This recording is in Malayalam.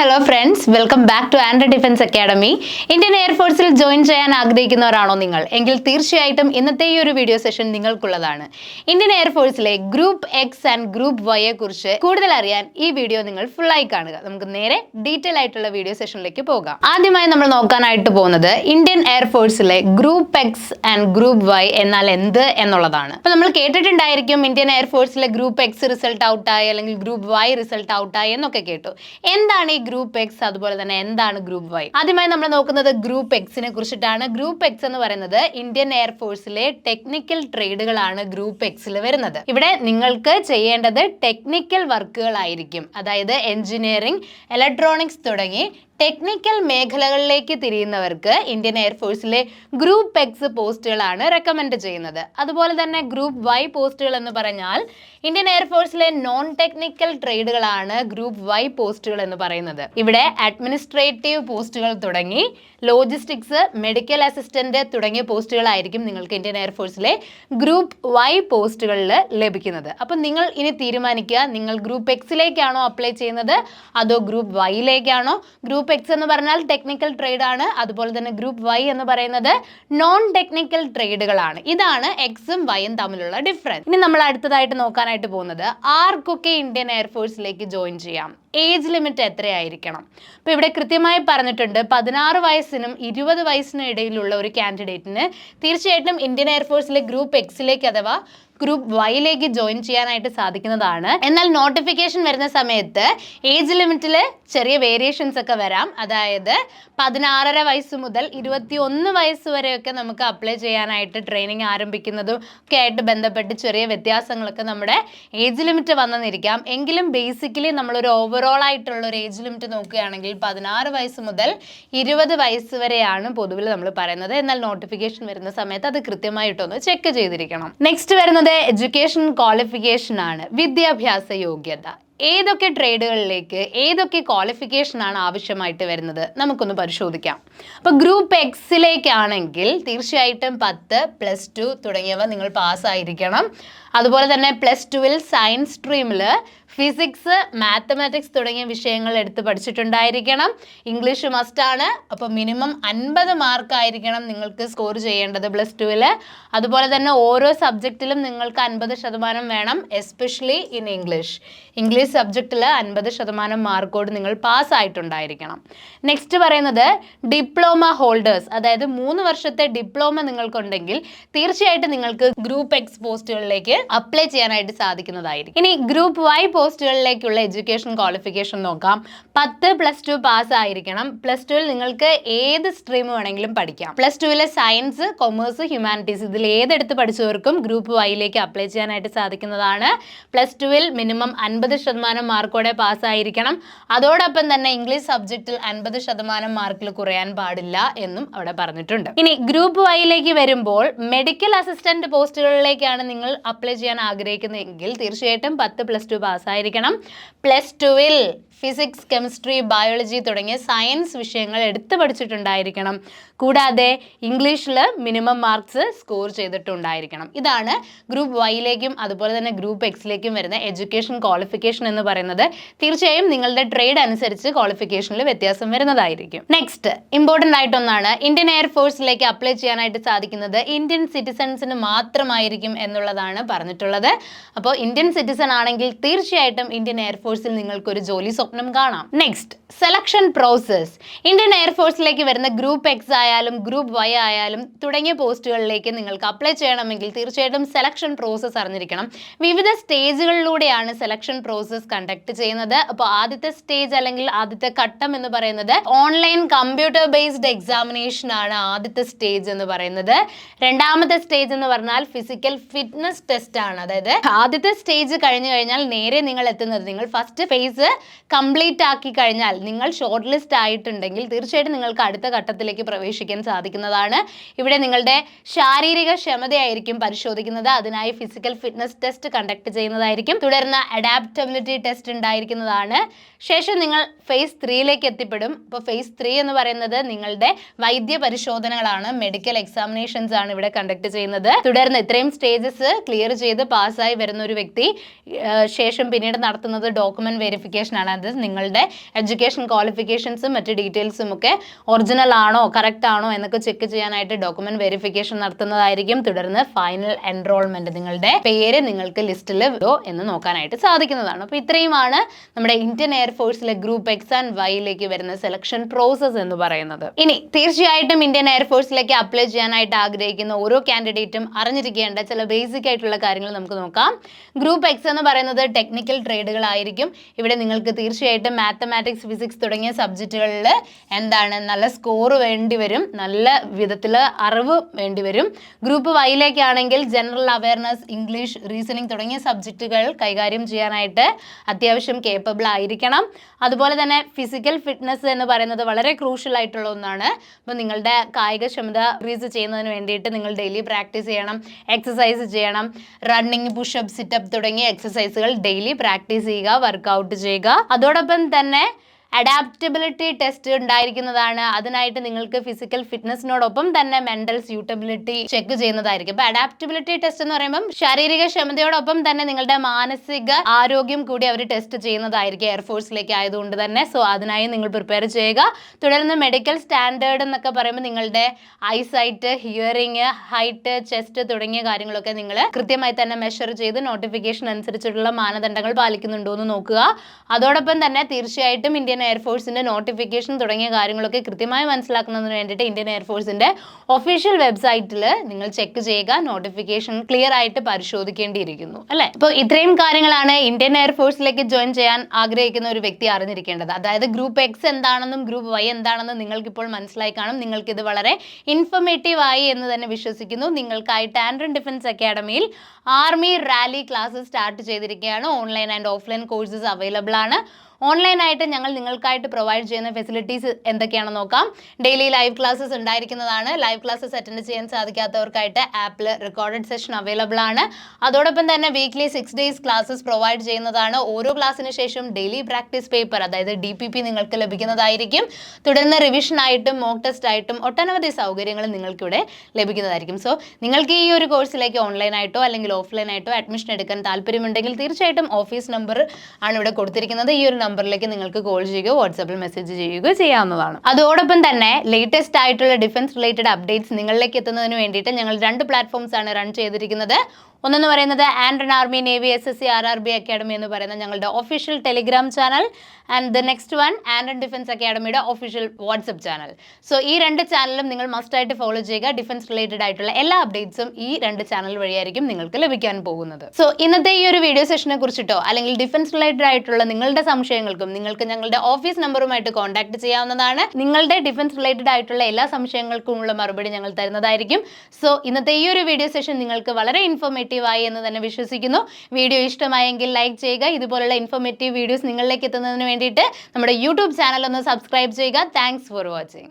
Hello friends welcome back to and defence academy Indian എയർഫോഴ്സിൽ join ചെയ്യാൻ ആഗ്രഹിക്കുന്നവരാണോ നിങ്ങൾ? എങ്കിൽ തീർച്ചയായിട്ടും ഇന്നത്തെ ഈ ഒരു വീഡിയോ സെഷൻ നിങ്ങൾക്കുള്ളതാണ്. ഇന്ത്യൻ എയർഫോഴ്സിലെ ഗ്രൂപ്പ് എക്സ് ആൻഡ് ഗ്രൂപ്പ് വൈയെ കുറിച്ച് കൂടുതൽ അറിയാൻ ഈ വീഡിയോ നിങ്ങൾ ഫുൾ ആയി കാണുക. നമുക്ക് നേരെ ഡീറ്റെയിൽ ആയിട്ടുള്ള വീഡിയോ സെഷനിലേക്ക് പോകാം. ആദ്യമായി നമ്മൾ നോക്കാനായിട്ട് പോകുന്നത് Indian എയർഫോഴ്സിലെ group X and group Y എന്നാൽ എന്ത് എന്നുള്ളതാണ്. അപ്പൊ നമ്മൾ കേട്ടിട്ടുണ്ടായിരിക്കും ഇന്ത്യൻ എയർഫോഴ്സിലെ ഗ്രൂപ്പ് എക്സ് റിസൾട്ട് ഔട്ടായി അല്ലെങ്കിൽ ഗ്രൂപ്പ് വൈ റിസൾട്ട് ഔട്ടായി എന്നൊക്കെ കേട്ടു. എന്താണ് ഈ ഗ്രൂപ്പ് എക്സ് അതുപോലെ തന്നെ എന്താണ് ഗ്രൂപ്പ് വൈ ആദ്യമായി നമ്മൾ നോക്കുന്നത് ഗ്രൂപ്പ് എക്സിനെ കുറിച്ചിട്ടാണ്. ഗ്രൂപ്പ് എക്സ് എന്ന് പറയുന്നത് ഇന്ത്യൻ എയർഫോഴ്സിലെ ടെക്നിക്കൽ ട്രേഡുകളാണ് ഗ്രൂപ്പ് എക്സിൽ വരുന്നത്. ഇവിടെ നിങ്ങൾക്ക് ചെയ്യേണ്ടത് ടെക്നിക്കൽ വർക്കുകളായിരിക്കും അതായത് എഞ്ചിനീയറിംഗ് ഇലക്ട്രോണിക്സ് തുടങ്ങി ടെക്നിക്കൽ മേഖലകളിലേക്ക് തിരിയുന്നവർക്ക് ഇന്ത്യൻ എയർഫോഴ്സിലെ ഗ്രൂപ്പ് എക്സ് പോസ്റ്റുകളാണ് റെക്കമെൻഡ് ചെയ്യുന്നത്. അതുപോലെ തന്നെ ഗ്രൂപ്പ് വൈ പോസ്റ്റുകൾ എന്ന് പറഞ്ഞാൽ ഇന്ത്യൻ എയർഫോഴ്സിലെ നോൺ ടെക്നിക്കൽ ട്രേഡുകളാണ് ഗ്രൂപ്പ് വൈ പോസ്റ്റുകൾ എന്ന് പറയുന്നത്. ഇവിടെ അഡ്മിനിസ്ട്രേറ്റീവ് പോസ്റ്റുകൾ തുടങ്ങി ലോജിസ്റ്റിക്സ് മെഡിക്കൽ അസിസ്റ്റന്റ് തുടങ്ങിയ പോസ്റ്റുകളായിരിക്കും നിങ്ങൾക്ക് ഇന്ത്യൻ എയർഫോഴ്സിലെ ഗ്രൂപ്പ് വൈ പോസ്റ്റുകളിൽ ലഭിക്കുന്നത്. അപ്പം നിങ്ങൾ ഇനി തീരുമാനിക്കുക നിങ്ങൾ ഗ്രൂപ്പ് എക്സിലേക്കാണോ അപ്ലൈ ചെയ്യുന്നത് അതോ ഗ്രൂപ്പ് വൈയിലേക്കാണോ ഗ്രൂപ്പ് എക്സ് എന്ന് പറഞ്ഞാൽ ടെക്നിക്കൽ ട്രേഡ് ആണ്. അതുപോലെ തന്നെ ഗ്രൂപ്പ് വൈ എന്ന് പറയുന്നത് നോൺ ടെക്നിക്കൽ ട്രേഡുകളാണ് ഇതാണ് എക്സും വൈയും തമ്മിലുള്ള ഡിഫറൻസ് ഇനി നമ്മൾ അടുത്തതായിട്ട് നോക്കാനായിട്ട് പോകുന്നത് ആർക്കൊക്കെ ഇന്ത്യൻ എയർഫോഴ്സിലേക്ക് ജോയിൻ ചെയ്യാം? ഏജ് ലിമിറ്റ് എത്രയായിരിക്കണം? അപ്പോൾ ഇവിടെ കൃത്യമായി പറഞ്ഞിട്ടുണ്ട് പതിനാറ് വയസ്സിനും ഇരുപത് വയസ്സിനും ഇടയിലുള്ള ഒരു കാൻഡിഡേറ്റിന് തീർച്ചയായിട്ടും ഇന്ത്യൻ എയർഫോഴ്സിലെ ഗ്രൂപ്പ് എക്സിലേക്ക് അഥവാ ഗ്രൂപ്പ് വൈയിലേക്ക് ജോയിൻ ചെയ്യാനായിട്ട് സാധിക്കുന്നതാണ്. എന്നാൽ നോട്ടിഫിക്കേഷൻ വരുന്ന സമയത്ത് ഏജ് ലിമിറ്റിൽ ചെറിയ വേരിയേഷൻസ് ഒക്കെ വരാം. അതായത് പതിനാറര വയസ്സ് മുതൽ ഇരുപത്തി ഒന്ന് വയസ്സ് വരെയൊക്കെ നമുക്ക് അപ്ലൈ ചെയ്യാനായിട്ട് ട്രെയിനിങ് ആരംഭിക്കുന്നതും ഒക്കെ ആയിട്ട് ബന്ധപ്പെട്ട് ചെറിയ വ്യത്യാസങ്ങളൊക്കെ നമ്മുടെ ഏജ് ലിമിറ്റ് വന്നെന്നിരിക്കാം എങ്കിലും ബേസിക്കലി നമ്മളൊരു ഓവറോൾ ആയിട്ടുള്ള ഒരു ഏജ് ലിമിറ്റ് നോക്കുകയാണെങ്കിൽ പതിനാറ് വയസ്സ് മുതൽ ഇരുപത് വയസ്സ് വരെയാണ് പൊതുവിൽ നമ്മൾ പറയുന്നത്. എന്നാൽ നോട്ടിഫിക്കേഷൻ വരുന്ന സമയത്ത് അത് കൃത്യമായിട്ടൊന്ന് ചെക്ക് ചെയ്തിരിക്കണം. നെക്സ്റ്റ് വരുന്നത് എഡ്യൂക്കേഷൻ ക്വാളിഫിക്കേഷൻ ആണ്. വിദ്യാഭ്യാസ യോഗ്യത. ഏതൊക്കെ ട്രേഡുകളിലേക്ക് ഏതൊക്കെ ക്വാളിഫിക്കേഷൻ ആണ് ആവശ്യമായിട്ട് വരുന്നത്? നമുക്കൊന്ന് പരിശോധിക്കാം. അപ്പോൾ ഗ്രൂപ്പ് എക്സിലേക്കാണെങ്കിൽ തീർച്ചയായിട്ടും പത്ത് പ്ലസ് ടു തുടങ്ങിയവ നിങ്ങൾ പാസ്സായിരിക്കണം അതുപോലെ തന്നെ പ്ലസ് ടുവിൽ സയൻസ് സ്ട്രീമിൽ ഫിസിക്സ് മാത്തമാറ്റിക്സ് തുടങ്ങിയ വിഷയങ്ങൾ എടുത്ത് പഠിച്ചിട്ടുണ്ടായിരിക്കണം. ഇംഗ്ലീഷ് മസ്റ്റാണ് അപ്പോൾ മിനിമം അൻപത് മാർക്ക് ആയിരിക്കണം നിങ്ങൾക്ക് സ്കോർ ചെയ്യേണ്ടത് പ്ലസ് ടുവിൽ അതുപോലെ തന്നെ ഓരോ സബ്ജക്റ്റിലും നിങ്ങൾക്ക് അൻപത് ശതമാനം വേണം എസ്പെഷ്യലി ഇൻ ഇംഗ്ലീഷ് ഇംഗ്ലീഷ് സബ്ജക്റ്റിൽ അൻപത് ശതമാനം മാർക്കോട് നിങ്ങൾ പാസ് ആയിട്ടുണ്ടായിരിക്കണം. നെക്സ്റ്റ് പറയുന്നത് ഡിപ്ലോമ ഹോൾഡേഴ്സ് അതായത് മൂന്ന് വർഷത്തെ ഡിപ്ലോമ നിങ്ങൾക്കുണ്ടെങ്കിൽ തീർച്ചയായിട്ടും നിങ്ങൾക്ക് ഗ്രൂപ്പ് എക്സ് പോസ്റ്റുകളിലേക്ക് അപ്ലൈ ചെയ്യാനായിട്ട് സാധിക്കുന്നതായിരിക്കും. ഇനി ഗ്രൂപ്പ് വൈ പോസ്റ്റുകളിലേക്കുള്ള എഡ്യൂക്കേഷൻ ക്വാളിഫിക്കേഷൻ നോക്കാം. പത്ത് പ്ലസ് ടു പാസ് ആയിരിക്കണം. പ്ലസ് ടുവിൽ നിങ്ങൾക്ക് ഏത് സ്ട്രീം വേണമെങ്കിലും പഠിക്കാം. പ്ലസ് ടുവിലെ സയൻസ് കൊമേഴ്സ് ഹ്യൂമാനിറ്റീസ് ഇതിൽ ഏതെടുത്ത് പഠിച്ചവർക്കും ഗ്രൂപ്പ് വൈയിലേക്ക് അപ്ലൈ ചെയ്യാനായിട്ട് സാധിക്കുന്നതാണ്. പ്ലസ് ടുവിൽ മിനിമം അൻപത് ശതമാനം മാർക്കോടെ പാസ്സായിരിക്കണം അതോടൊപ്പം തന്നെ ഇംഗ്ലീഷ് സബ്ജക്റ്റിൽ അൻപത് ശതമാനം മാർക്കിൽ കുറയാൻ പാടില്ല എന്നും അവിടെ പറഞ്ഞിട്ടുണ്ട്. ഇനി ഗ്രൂപ്പ് വൈയിലേക്ക് വരുമ്പോൾ മെഡിക്കൽ അസിസ്റ്റന്റ് പോസ്റ്റുകളിലേക്കാണ് നിങ്ങൾ അപ്ലൈ ചെയ്യാൻ ആഗ്രഹിക്കുന്നതെങ്കിൽ തീർച്ചയായിട്ടും പത്ത് പ്ലസ് ടു പാസ്സായിരിക്കണം പ്ലസ് ടുവിൽ ഫിസിക്സ് കെമിസ്ട്രി ബയോളജി തുടങ്ങിയ സയൻസ് വിഷയങ്ങൾ എടുത്തു പഠിച്ചിട്ടുണ്ടായിരിക്കണം. കൂടാതെ ഇംഗ്ലീഷിൽ മിനിമം മാർക്സ് സ്കോർ ചെയ്തിട്ടുണ്ടായിരിക്കണം. ഇതാണ് ഗ്രൂപ്പ് വൈയിലേക്കും അതുപോലെ തന്നെ ഗ്രൂപ്പ് എക്സിലേക്കും വരുന്ന എഡ്യൂക്കേഷൻ ക്വാളിഫിക്കേഷൻ എന്ന് പറയുന്നത്. തീർച്ചയായും നിങ്ങളുടെ ട്രേഡ് അനുസരിച്ച് ക്വാളിഫിക്കേഷനിൽ വ്യത്യാസം വരുന്നതായിരിക്കും. നെക്സ്റ്റ് ഇമ്പോർട്ടന്റ് ആയിട്ടൊന്നാണ് ഇന്ത്യൻ എയർഫോഴ്സിലേക്ക് അപ്ലൈ ചെയ്യാനായിട്ട് സാധിക്കുന്നത് ഇന്ത്യൻ സിറ്റിസൺസിന് മാത്രമായിരിക്കും എന്നുള്ളതാണ് പറഞ്ഞിട്ടുള്ളത്. അപ്പോൾ ഇന്ത്യൻ സിറ്റിസൺ ആണെങ്കിൽ തീർച്ചയായിട്ടും ഇന്ത്യൻ എയർഫോഴ്സിൽ നിങ്ങൾക്കൊരു ജോലി സ്വപ്നം കാണാം. നെക്സ്റ്റ് സെലക്ഷൻ പ്രോസസ് ഇന്ത്യൻ എയർഫോഴ്സിലേക്ക് വരുന്ന ഗ്രൂപ്പ് എക്സ് ആയാലും ഗ്രൂപ്പ് വൈ ആയാലും തുടങ്ങിയ പോസ്റ്റുകളിലേക്ക് നിങ്ങൾക്ക് അപ്ലൈ ചെയ്യണമെങ്കിൽ തീർച്ചയായിട്ടും സെലക്ഷൻ പ്രോസസ്സ് അറിഞ്ഞിരിക്കണം. വിവിധ സ്റ്റേജുകളിലൂടെയാണ് സെലക്ഷൻ പ്രോസസ്സ് കണ്ടക്ട് ചെയ്യുന്നത്. അപ്പോൾ ആദ്യത്തെ സ്റ്റേജ് അല്ലെങ്കിൽ ആദ്യത്തെ ഘട്ടം എന്ന് പറയുന്നത് ഓൺലൈൻ കമ്പ്യൂട്ടർ ബേസ്ഡ് എക്സാമിനേഷൻ ആണ് ആദ്യത്തെ സ്റ്റേജ് എന്ന് പറയുന്നത്. രണ്ടാമത്തെ സ്റ്റേജ് എന്ന് പറഞ്ഞാൽ ഫിസിക്കൽ ഫിറ്റ്നസ് ടെസ്റ്റ് ആണ്. അതായത് ആദ്യത്തെ സ്റ്റേജ് കഴിഞ്ഞു കഴിഞ്ഞാൽ നേരെ നിങ്ങൾ എത്തുന്നത്. നിങ്ങൾ ഫസ്റ്റ് ഫേസ് കംപ്ലീറ്റ് ആക്കി കഴിഞ്ഞാൽ നിങ്ങൾ ഷോർട്ട് ലിസ്റ്റ് ആയിട്ടുണ്ടെങ്കിൽ തീർച്ചയായിട്ടും നിങ്ങൾക്ക് അടുത്ത ഘട്ടത്തിലേക്ക് പ്രവേശിക്കാൻ സാധിക്കുന്നതാണ്. ഇവിടെ നിങ്ങളുടെ ശാരീരിക ക്ഷമതയായിരിക്കും പരിശോധിക്കുന്നത്. അതിനായി ഫിസിക്കൽ ഫിറ്റ്നസ് ടെസ്റ്റ് കണ്ടക്ട് ചെയ്യുന്നതായിരിക്കും. തുടർന്ന് അഡാപ്റ്റബിലിറ്റി ടെസ്റ്റ് ഉണ്ടായിരിക്കുന്നതാണ്. ശേഷം നിങ്ങൾ ഫേസ് ത്രീയിലേക്ക് എത്തിപ്പെടും. അപ്പോൾ ഫേസ് ത്രീ എന്ന് പറയുന്നത് നിങ്ങളുടെ വൈദ്യ പരിശോധനകളാണ്. മെഡിക്കൽ എക്സാമിനേഷൻസ് ആണ് ഇവിടെ കണ്ടക്ട് ചെയ്യുന്നത്. തുടർന്ന് ഇത്രയും സ്റ്റേജസ് ക്ലിയർ ചെയ്ത് പാസ്സായി വരുന്ന ഒരു വ്യക്തി ശേഷം പിന്നീട് നടത്തുന്നത് ഡോക്യുമെന്റ് വെരിഫിക്കേഷൻ ആണ്. അത് നിങ്ങളുടെ എഡ്യൂക്കേഷൻ എഡ്യൂക്കേഷൻ ക്വാളിഫിക്കേഷൻസും മറ്റ് ഡീറ്റെയിൽസും ഒക്കെ ഒറിജിനൽ ആണോ കറക്റ്റ് ആണോ എന്നൊക്കെ ചെക്ക് ചെയ്യാനായിട്ട് ഡോക്യുമെന്റ് വെരിഫിക്കേഷൻ നടത്തുന്നതായിരിക്കും. തുടർന്ന് ഫൈനൽ എൻറോൾമെന്റ് നിങ്ങളുടെ പേര് നിങ്ങൾക്ക് ലിസ്റ്റിൽ വരുമോ എന്ന് നോക്കാനായിട്ട് സാധിക്കുന്നതാണ്. അപ്പോൾ ഇത്രയുമാണ് നമ്മുടെ ഇന്ത്യൻ എയർഫോഴ്സിലെ ഗ്രൂപ്പ് എക്സ് ആൻഡ് വൈയിലേക്ക് വരുന്ന സെലക്ഷൻ പ്രോസസ്സ് എന്ന് പറയുന്നത്. ഇനി തീർച്ചയായിട്ടും ഇന്ത്യൻ എയർഫോഴ്സിലേക്ക് അപ്ലൈ ചെയ്യാനായിട്ട് ആഗ്രഹിക്കുന്ന ഓരോ കാൻഡിഡേറ്റും അറിഞ്ഞിരിക്കേണ്ട ചില ബേസിക് ആയിട്ടുള്ള കാര്യങ്ങൾ നമുക്ക് നോക്കാം. ഗ്രൂപ്പ് എക്സ് എന്ന് പറയുന്നത് ടെക്നിക്കൽ ട്രേഡുകളായിരിക്കും ഇവിടെ നിങ്ങൾക്ക് തീർച്ചയായിട്ടും മാത്തമാറ്റിക്സ് ഫിസിക്സ് തുടങ്ങിയ സബ്ജക്റ്റുകളിൽ എന്താണ് നല്ല സ്കോർ വേണ്ടി വരും നല്ല വിധത്തിൽ അറിവ് വേണ്ടി വരും. ഗ്രൂപ്പ് വൈയിലേക്കാണെങ്കിൽ ജനറൽ അവയർനെസ് ഇംഗ്ലീഷ് റീസണിങ് തുടങ്ങിയ സബ്ജക്റ്റുകൾ കൈകാര്യം ചെയ്യാനായിട്ട് അത്യാവശ്യം കേപ്പബിൾ ആയിരിക്കണം. അതുപോലെ തന്നെ ഫിസിക്കൽ ഫിറ്റ്നസ് എന്ന് പറയുന്നത് വളരെ ക്രൂഷ്യൽ ആയിട്ടുള്ള ഒന്നാണ്. അപ്പോൾ നിങ്ങളുടെ കായികക്ഷമത ഇൻക്രീസ് ചെയ്യുന്നതിന് വേണ്ടിയിട്ട് നിങ്ങൾ ഡെയിലി പ്രാക്ടീസ് ചെയ്യണം എക്സസൈസ് ചെയ്യണം. റണ്ണിങ് പുഷപ്പ് സിറ്റപ്പ് തുടങ്ങിയ എക്സസൈസുകൾ ഡെയിലി പ്രാക്ടീസ് ചെയ്യുക വർക്കൗട്ട് ചെയ്യുക. അതോടൊപ്പം തന്നെ അഡാപ്റ്റബിലിറ്റി ടെസ്റ്റ് ഉണ്ടായിരിക്കുന്നതാണ്. അതിനായിട്ട് നിങ്ങൾക്ക് ഫിസിക്കൽ ഫിറ്റ്നസിനോടൊപ്പം തന്നെ മെന്റൽ സ്യൂട്ടബിലിറ്റി ചെക്ക് ചെയ്യുന്നതായിരിക്കും. അപ്പൊ അഡാപ്റ്റബിലിറ്റി ടെസ്റ്റ് എന്ന് പറയുമ്പോൾ ശാരീരിക ക്ഷമതയോടൊപ്പം തന്നെ നിങ്ങളുടെ മാനസിക ആരോഗ്യം കൂടി അവർ ടെസ്റ്റ് ചെയ്യുന്നതായിരിക്കും. എയർഫോഴ്സിലേക്ക് ആയതുകൊണ്ട് തന്നെ. സോ അതിനായി നിങ്ങൾ പ്രിപ്പയർ ചെയ്യുക. തുടർന്ന് മെഡിക്കൽ സ്റ്റാൻഡേർഡ് എന്നൊക്കെ പറയുമ്പോൾ നിങ്ങളുടെ ഐസൈറ്റ് ഹിയറിംഗ് ഹൈറ്റ് ചെസ്റ്റ് തുടങ്ങിയ കാര്യങ്ങളൊക്കെ നിങ്ങൾ കൃത്യമായി തന്നെ മെഷർ ചെയ്ത് നോട്ടിഫിക്കേഷൻ അനുസരിച്ചിട്ടുള്ള മാനദണ്ഡങ്ങൾ പാലിക്കുന്നുണ്ടോ എന്ന് നോക്കുക. അതോടൊപ്പം തന്നെ തീർച്ചയായിട്ടും ഇന്ത്യൻ എയർഫോഴ്സിന്റെ നോട്ടിഫിക്കേഷൻ തുടങ്ങിയ കാര്യങ്ങളൊക്കെ കൃത്യമായി മനസ്സിലാക്കുന്നതിന് വേണ്ടിയിട്ട് ഇന്ത്യൻ എയർഫോഴ്സിന്റെ ഒഫീഷ്യൽ വെബ്സൈറ്റിൽ നിങ്ങൾ ചെക്ക് ചെയ്യുക നോട്ടിഫിക്കേഷൻ ക്ലിയർ ആയിട്ട് പരിശോധിക്കേണ്ടിയിരിക്കുന്നു അല്ലേ? അപ്പോൾ ഇത്രയും കാര്യങ്ങളാണ് ഇന്ത്യൻ എയർഫോഴ്സിലേക്ക് ജോയിൻ ചെയ്യാൻ ആഗ്രഹിക്കുന്ന ഒരു വ്യക്തി അറിഞ്ഞിരിക്കേണ്ടത്. അതായത് ഗ്രൂപ്പ് എക്സ് എന്താണെന്നും ഗ്രൂപ്പ് വൈ എന്താണെന്നും നിങ്ങൾക്ക് ഇപ്പോൾ മനസ്സിലായി കാണും. നിങ്ങൾക്ക് ഇത് വളരെ ഇൻഫർമേറ്റീവ് ആയി എന്ന് തന്നെ വിശ്വസിക്കുന്നു. നിങ്ങൾക്കായിട്ട് ആൻഡ്രൻ ഡിഫൻസ് അക്കാഡമിയിൽ ആർമി റാലി ക്ലാസ് സ്റ്റാർട്ട് ചെയ്തിരിക്കുകയാണ്. Online and offline courses available ആണ്. ഓൺലൈനായിട്ട് ഞങ്ങൾ നിങ്ങൾക്കായിട്ട് പ്രൊവൈഡ് ചെയ്യുന്ന ഫെസിലിറ്റീസ് എന്തൊക്കെയാണെന്ന് നോക്കാം. ഡെയിലി ലൈവ് ക്ലാസ്സസ് ഉണ്ടായിരിക്കുന്നതാണ്. ലൈവ് ക്ലാസ്സസ് അറ്റൻഡ് ചെയ്യാൻ സാധിക്കാത്തവർക്കായിട്ട് ആപ്പിൽ റെക്കോർഡഡ് സെഷൻ അവൈലബിൾ ആണ്. അതോടൊപ്പം തന്നെ weekly six days classes provide ചെയ്യുന്നതാണ്. ഓരോ ക്ലാസ്സിന് ശേഷം ഡെയിലി പ്രാക്ടീസ് പേപ്പർ അതായത് ഡി പി പി നിങ്ങൾക്ക് ലഭിക്കുന്നതായിരിക്കും. തുടർന്ന് റിവിഷൻ ആയിട്ടും മോക്ക് ടെസ്റ്റ് ആയിട്ടും ഒട്ടനവധി സൗകര്യങ്ങൾ നിങ്ങൾക്കിവിടെ ലഭിക്കുന്നതായിരിക്കും. സോ നിങ്ങൾക്ക് ഈ ഒരു കോഴ്സിലേക്ക് ഓൺലൈനായിട്ടോ അല്ലെങ്കിൽ ഓഫ്ലൈനായിട്ടോ അഡ്മിഷൻ എടുക്കാൻ താല്പര്യമുണ്ടെങ്കിൽ തീർച്ചയായിട്ടും ഓഫീസ് നമ്പർ ആണ് ഇവിടെ കൊടുത്തിരിക്കുന്നത്. ഈ ഒരു നമ്പറിലേക്ക് നിങ്ങൾക്ക് കോൾ ചെയ്യുകയോ വാട്സാപ്പിൽ മെസ്സേജ് ചെയ്യുകയോ ചെയ്യാവുന്നതാണ്. അതോടൊപ്പം തന്നെ ലേറ്റസ്റ്റ് ആയിട്ടുള്ള ഡിഫൻസ് റിലേറ്റഡ് അപ്ഡേറ്റ്സ് നിങ്ങളിലേക്ക് എത്തുന്നതിന് വേണ്ടിയിട്ട് ഞങ്ങൾ രണ്ട് പ്ലാറ്റ്ഫോംസ് ആണ് റൺ ചെയ്തിരിക്കുന്നത്. ഒന്നെന്ന് പറയുന്നത് ആൻഡ്രൻ army navy S S C R R B academy എന്ന് പറയുന്ന ഞങ്ങളുടെ official Telegram channel and the next one ആൻഡ്രൻ defence അക്കാഡമിയുടെ ഒഫീഷ്യൽ വാട്സപ്പ് ചാനൽ സോ ഈ രണ്ട് ചാനലും നിങ്ങൾ മസ്റ്റായിട്ട് ഫോളോ ചെയ്യുക. ഡിഫൻസ് റിലേറ്റഡ് ആയിട്ടുള്ള എല്ലാ അപ്ഡേറ്റ്സും ഈ രണ്ട് ചാനൽ വഴിയായിരിക്കും നിങ്ങൾക്ക് ലഭിക്കാൻ പോകുന്നത്. സോ ഇന്നത്തെ ഈ ഒരു വീഡിയോ സെഷനെ കുറിച്ചിട്ടോ അല്ലെങ്കിൽ ഡിഫൻസ് റിലേറ്റഡ് ആയിട്ടുള്ള നിങ്ങളുടെ സംശയങ്ങൾക്കും നിങ്ങൾക്ക് ഞങ്ങളുടെ ഓഫീസ് നമ്പറുമായിട്ട് കോൺടാക്ട് ചെയ്യാവുന്നതാണ്. നിങ്ങളുടെ ഡിഫൻസ് റിലേറ്റഡ് ആയിട്ടുള്ള എല്ലാ സംശയങ്ങൾക്കുമുള്ള മറുപടി ഞങ്ങൾ തരുന്നതായിരിക്കും. സോ ഇന്നത്തെ ഈ ഒരു വീഡിയോ സെഷൻ നിങ്ങൾക്ക് വളരെ ഇൻഫോർമേറ്റീവ് ആയി എന്ന് തന്നെ വിശ്വസിക്കുന്നു. വീഡിയോ ഇഷ്ടമായെങ്കിൽ ലൈക്ക് ചെയ്യുക. ഇതുപോലുള്ള ഇൻഫോർമേറ്റീവ് വീഡിയോസ് നിങ്ങളിലേക്ക് എത്തുന്നതിന് വേണ്ടിയിട്ട് നമ്മുടെ യൂട്യൂബ് ചാനൽ ഒന്ന് സബ്സ്ക്രൈബ് ചെയ്യുക. Thanks for watching